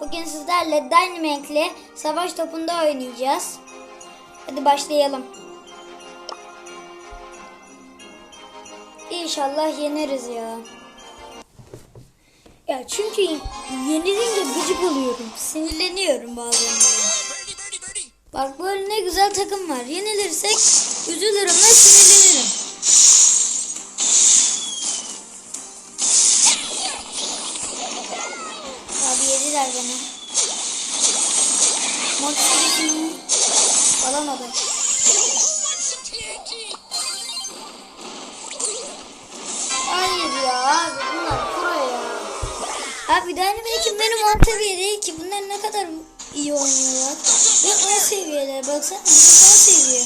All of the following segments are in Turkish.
Bugün sizlerle Dynamic'le savaş topunda oynayacağız. Hadi başlayalım. İnşallah yeneriz ya. Ya çünkü yenilince gıcık oluyorum. Sinirleniyorum bazen. Bak böyle ne güzel takım var. Yenilirsek üzülürüm ve sinirlenirim. Serisini alamadım. Hayır ya abi bunlar pro ya. Abi Dynamite'in benim seviye değil ki. Bunlar ne kadar iyi oynuyorlar. Ve 10 seviyeler. Baksana de 10 seviye.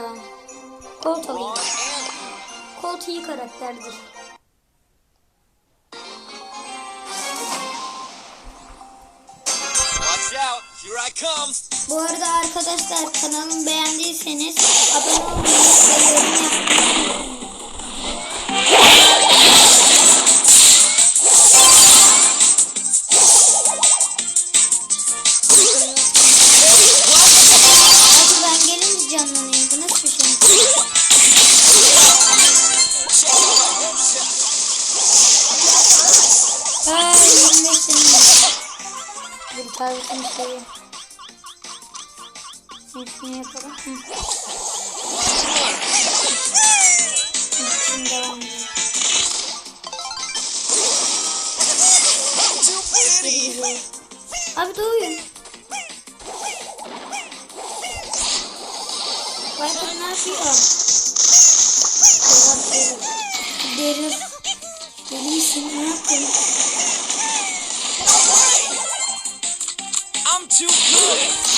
Alsam. Colt alayım. Colt iyi karakterdir. Bu arada arkadaşlar kanalımı beğendiyseniz abone olmayı ve yorum yapmayı Bir tarzını seveyim. Şunu yapalım. Hı. Hı, Şimdi devam edelim. Too Hadi pretty. gidelim. Abi doğuyun. Viper ne yapıyor? Berat deri. Deri. Deli misin? Ne yaptın? I'm too good.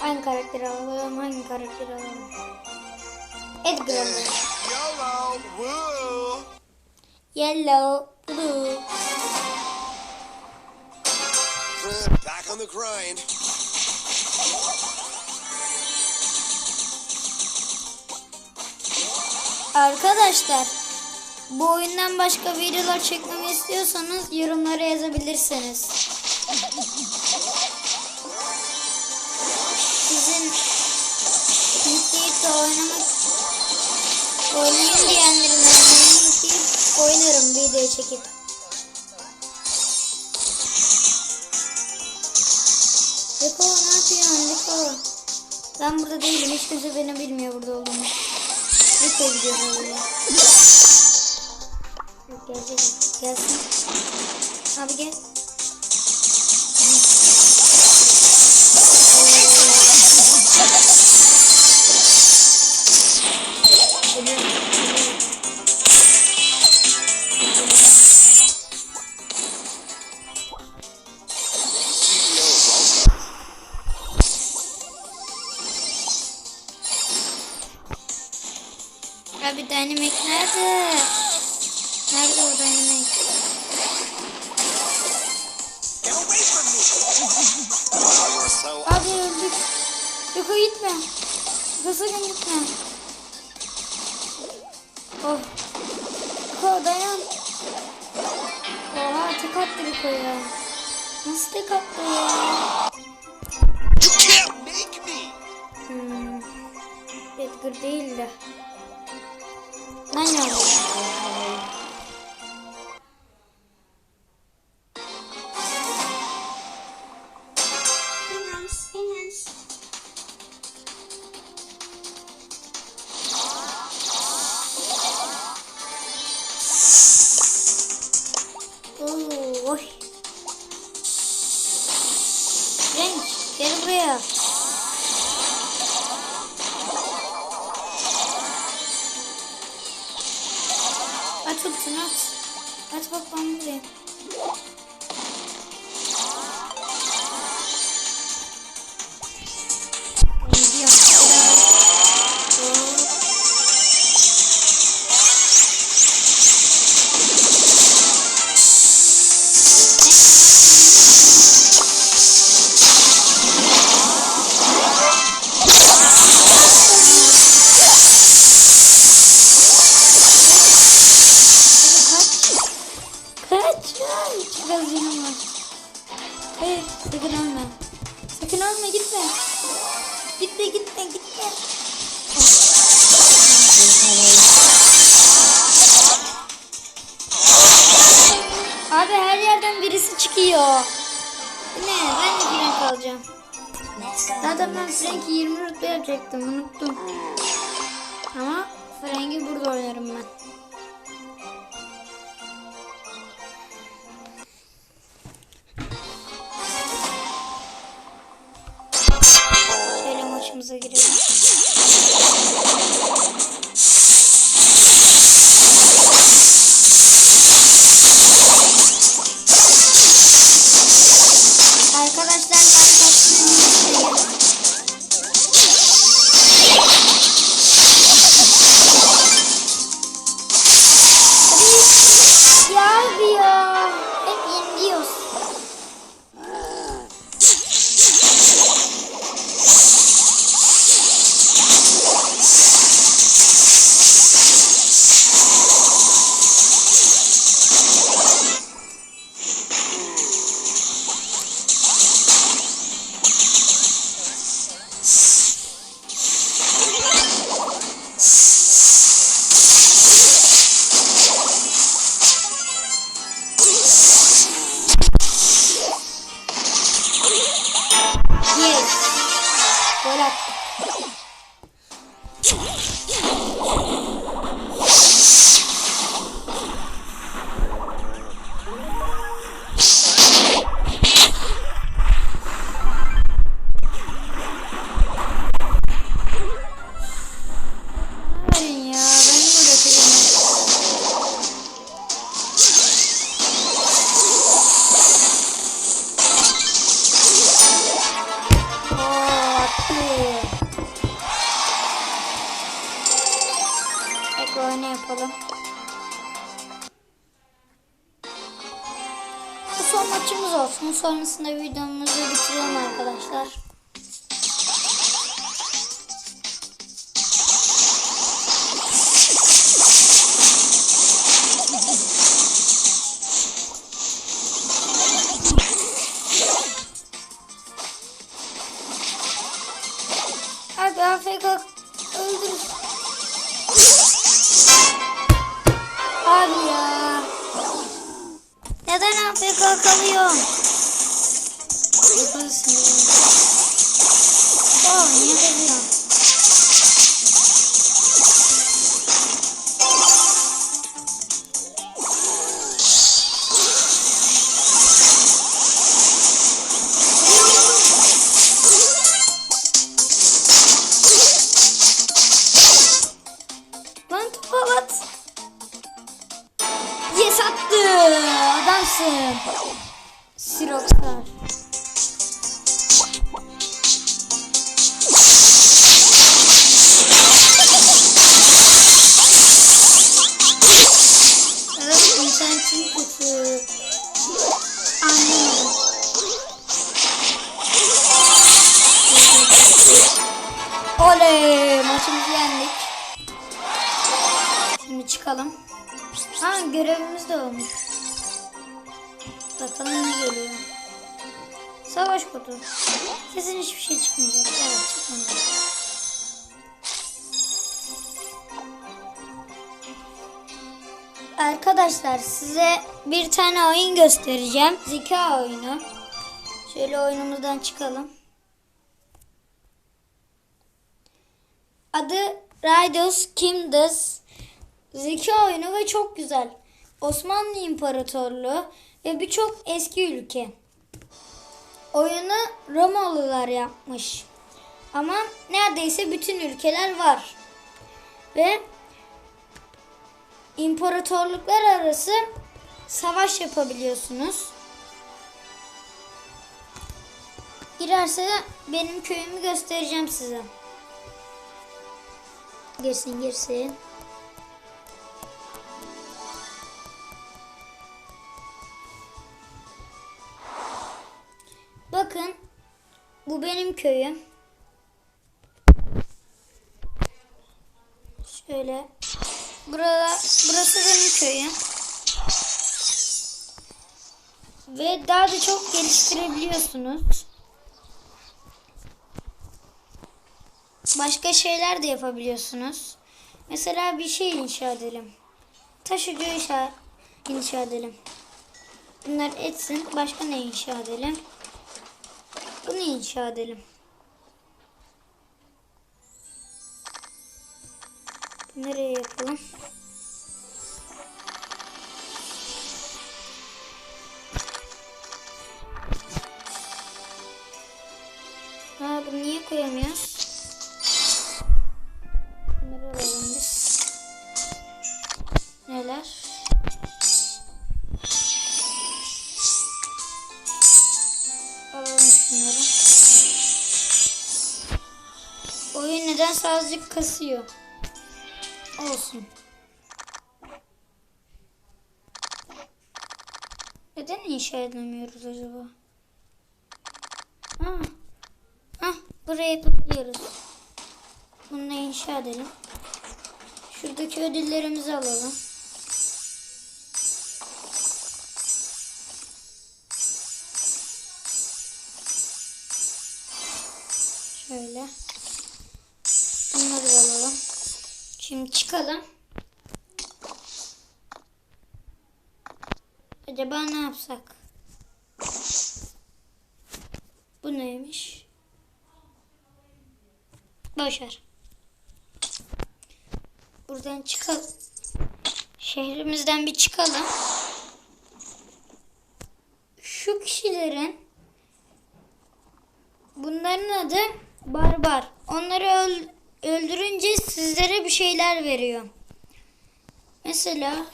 Hangi karakteri alalım? Hangi karakteri alalım? Edgar alalım. YOLO. Woo. Yellow, blue. Back on the grind. Arkadaşlar bu oyundan başka videolar çekmemi istiyorsanız yorumlara yazabilirsiniz. De oynamak oynayın diyenlerin oynamayı yükleyip oynarım video çekip. Liko ne yapıyorsun Liko? Ben burada değilim. Hiç kimse beni bilmiyor burada olduğumu. Gidiyoruz oraya. Yok gelecek. Gelsin. Abi gel. Sakın gitme. Oh. Yuko dayan. Oha tek attı Yuko ya. Nasıl tek attı ya? You can't make me. Hmm. Edgar değil de. Ben yandım. Oy. Renk, gel buraya. Aç ultisini aç. Aç bak buradayım. Frank'i 20 rütbe yapacaktım. Unuttum. Ama Frank'i burada oynarım ben. Şöyle maçımıza girelim. Yapalım. Bu son maçımız olsun. Sonrasında videomuzu bitirelim arkadaşlar. Abi AFK Adamsın. Siroxlar. Evet, internetim kötü. Anlamadım. Oley! Maçımızı yendik. Şimdi çıkalım. Ha görevimiz de olmuş. Bakalım ne geliyor. Savaş kodu. Kesin hiçbir şey çıkmayacak. Evet çıkmadı. Arkadaşlar size bir tane oyun göstereceğim. Zeka oyunu. Şöyle oyunumuzdan çıkalım. Adı Raidos Kingdoms. Zeka oyunu ve çok güzel. Osmanlı İmparatorluğu ve birçok eski ülke. Oyunu Romalılar yapmış. Ama neredeyse bütün ülkeler var. Ve imparatorluklar arası savaş yapabiliyorsunuz. Girerse benim köyümü göstereceğim size. Girsin girsin. Bakın bu benim köyüm. Şöyle. Burada, burası benim köyüm. Ve daha da çok geliştirebiliyorsunuz. Başka şeyler de yapabiliyorsunuz. Mesela bir şey inşa edelim. Taşıcı inşa, inşa edelim. Bunlar etsin. Başka ne inşa edelim? Bunu inşa edelim. Nereye yapalım? Oyun neden azıcık kasıyor? Olsun. Neden inşa edemiyoruz acaba? Ha. Ha, buraya yapabiliyoruz. Bunu inşa edelim. Şuradaki ödüllerimizi alalım. Şimdi çıkalım. Acaba ne yapsak? Bu neymiş? Boşver. Buradan çıkalım. Şehrimizden bir çıkalım. Şu kişilerin bunların adı barbar. Onları öl- öldürünce sizlere bir şeyler veriyor. Mesela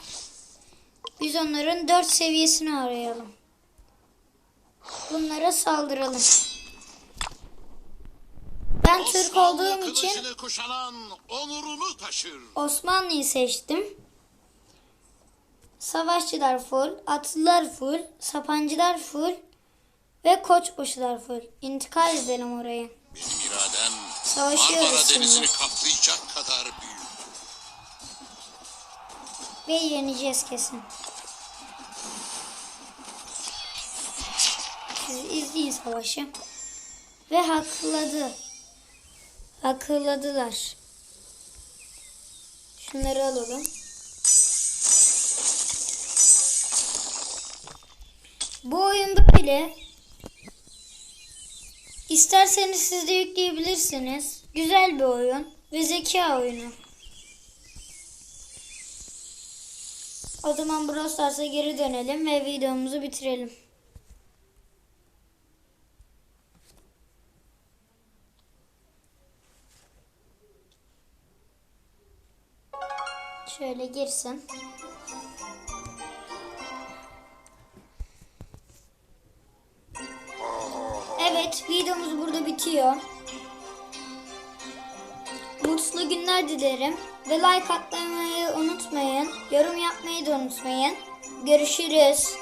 biz onların 4 seviyesini arayalım. Bunlara saldıralım. Ben Türk olduğum için kuşanan onurunu taşır. Osmanlı'yı seçtim. Savaşçılar full, atlılar full, sapancılar full ve koçbaşılar full. İntikal edelim oraya. Benim iradem Savaşıyoruz Marmara şimdi. Denizi'ni kaplayacak kadar büyük. Ve yeneceğiz kesin. Siz izleyin savaşı. Ve hakladı. Haklıladılar. Şunları alalım. Bu oyun böyle. İsterseniz siz de yükleyebilirsiniz. Güzel bir oyun ve zeka oyunu. O zaman Brawl Stars'a geri dönelim ve videomuzu bitirelim. Şöyle girsin. Evet, videomuz burada bitiyor. Mutlu günler dilerim. Ve like atmayı unutmayın. Yorum yapmayı da unutmayın. Görüşürüz.